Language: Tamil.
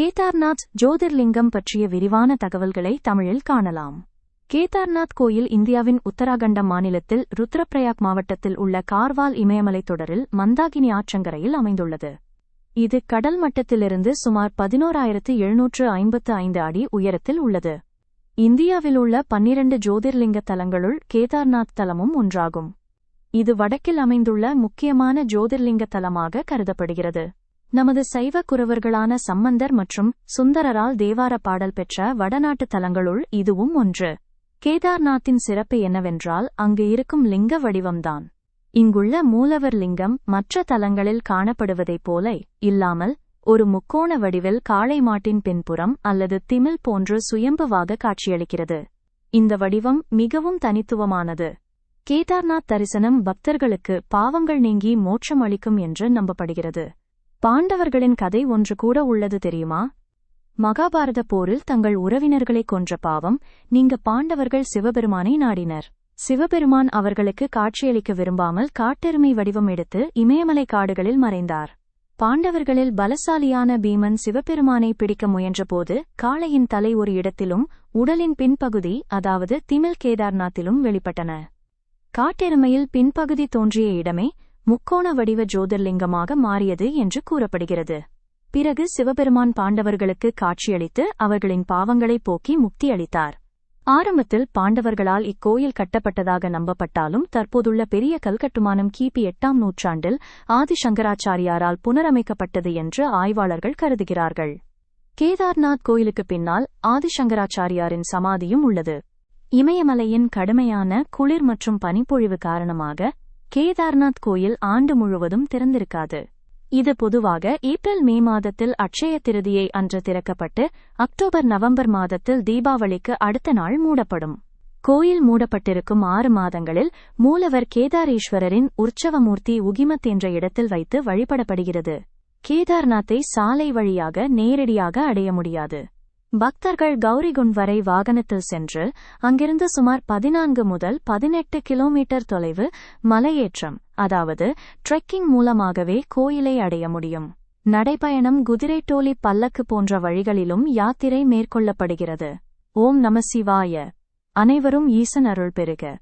கேதார்நாத் ஜோதிர்லிங்கம் பற்றிய விரிவான தகவல்களை தமிழில் காணலாம். கேதார்நாத் கோயில் இந்தியாவின் உத்தராகண்ட மாநிலத்தில் ருத்ரப்பிரயாக் மாவட்டத்தில் உள்ள கார்வால் இமயமலைத் தொடரில் மந்தாகினி ஆற்றங்கரையில் அமைந்துள்ளது. இது கடல் மட்டத்திலிருந்து சுமார் பதினோராயிரத்து எழுநூற்று ஐம்பத்து ஐந்து அடி உயரத்தில் உள்ளது. இந்தியாவில் உள்ள பன்னிரண்டு ஜோதிர்லிங்க தலங்களுள் கேதார்நாத் தலமும் ஒன்றாகும். இது வடக்கில் அமைந்துள்ள முக்கியமான ஜோதிர்லிங்க தலமாக கருதப்படுகிறது. நமது சைவ குறவர்களான சம்பந்தர் மற்றும் சுந்தரரால் தேவார பாடல் பெற்ற வடநாட்டு தலங்களுள் இதுவும் ஒன்று. கேதார்நாத்தின் சிறப்பு என்னவென்றால் அங்கு இருக்கும் லிங்க வடிவம்தான். இங்குள்ள மூலவர் லிங்கம் மற்ற தலங்களில் காணப்படுவதைப் போல இல்லாமல் ஒரு முக்கோண வடிவில் காளை மாட்டின் பின்புறம் அல்லது திமில் போன்று சுயம்புவாக காட்சியளிக்கிறது. இந்த வடிவம் மிகவும் தனித்துவமானது. கேதார்நாத் தரிசனம் பக்தர்களுக்கு பாவங்கள் நீங்கி மோட்சம் அளிக்கும் என்று நம்பப்படுகிறது. பாண்டவர்களின் கதை ஒன்று கூட உள்ளது தெரியுமா? மகாபாரத போரில் தங்கள் உறவினர்களை கொன்ற பாவம் நீங்க பாண்டவர்கள் சிவபெருமானை நாடினர். சிவபெருமான் அவர்களுக்கு காட்சியளிக்க விரும்பாமல் காட்டெருமை வடிவம் எடுத்து இமயமலை காடுகளில் மறைந்தார். பாண்டவர்களில் பலசாலியான பீமன் சிவபெருமானை பிடிக்க முயன்றபோது காளையின் தலை ஒரு இடத்திலும் உடலின் பின்பகுதி அதாவது திமில் கேதார்நாத்திலும் வெளிப்பட்டன. காட்டெருமையில் பின்பகுதி தோன்றிய இடமே முக்கோண வடிவ ஜோதிர்லிங்கமாக மாறியது என்று கூறப்படுகிறது. பிறகு சிவபெருமான் பாண்டவர்களுக்கு காட்சியளித்து அவர்களின் பாவங்களை போக்கி முக்தி அளித்தார். ஆரம்பத்தில் பாண்டவர்களால் இக்கோயில் கட்டப்பட்டதாக நம்பப்பட்டாலும் தற்போதுள்ள பெரிய கல்கட்டுமானம் கிபி எட்டாம் நூற்றாண்டில் ஆதிசங்கராச்சாரியாரால் புனரமைக்கப்பட்டது என்று ஆய்வாளர்கள் கருதுகிறார்கள். கேதார்நாத் கோயிலுக்கு பின்னால் ஆதிசங்கராச்சாரியாரின் சமாதியும் உள்ளது. இமயமலையின் கடுமையான குளிர் மற்றும் பனிப்பொழிவு காரணமாக கேதார்நாத் கோயில் ஆண்டு முழுவதும் திறந்திருக்காது. இது பொதுவாக ஏப்ரல் மே மாதத்தில் அட்சய திருதியை அன்று திறக்கப்பட்டு அக்டோபர் நவம்பர் மாதத்தில் தீபாவளிக்கு அடுத்த நாள் மூடப்படும். கோயில் மூடப்பட்டிருக்கும் ஆறு மாதங்களில் மூலவர் கேதாரேஸ்வரரின் உற்சவமூர்த்தி உகிமத் என்ற இடத்தில் வைத்து வழிபடப்படுகிறது. கேதார்நாத்தை சாலை வழியாக நேரடியாக அடைய முடியாது. பக்தர்கள் கௌரிகுண்ட் வரை வாகனத்தில் சென்று அங்கிருந்து சுமார் பதினான்கு முதல் பதினெட்டு கிலோமீட்டர் தொலைவு மலையேற்றம் அதாவது ட்ரெக்கிங் மூலமாகவே கோயிலை அடைய முடியும். நடைபயணம் குதிரைட்டோலி பல்லக்கு போன்ற வழிகளிலும் யாத்திரை மேற்கொள்ளப்படுகிறது. ஓம் நம சிவாய. அனைவரும் ஈசன் அருள் பெறுக.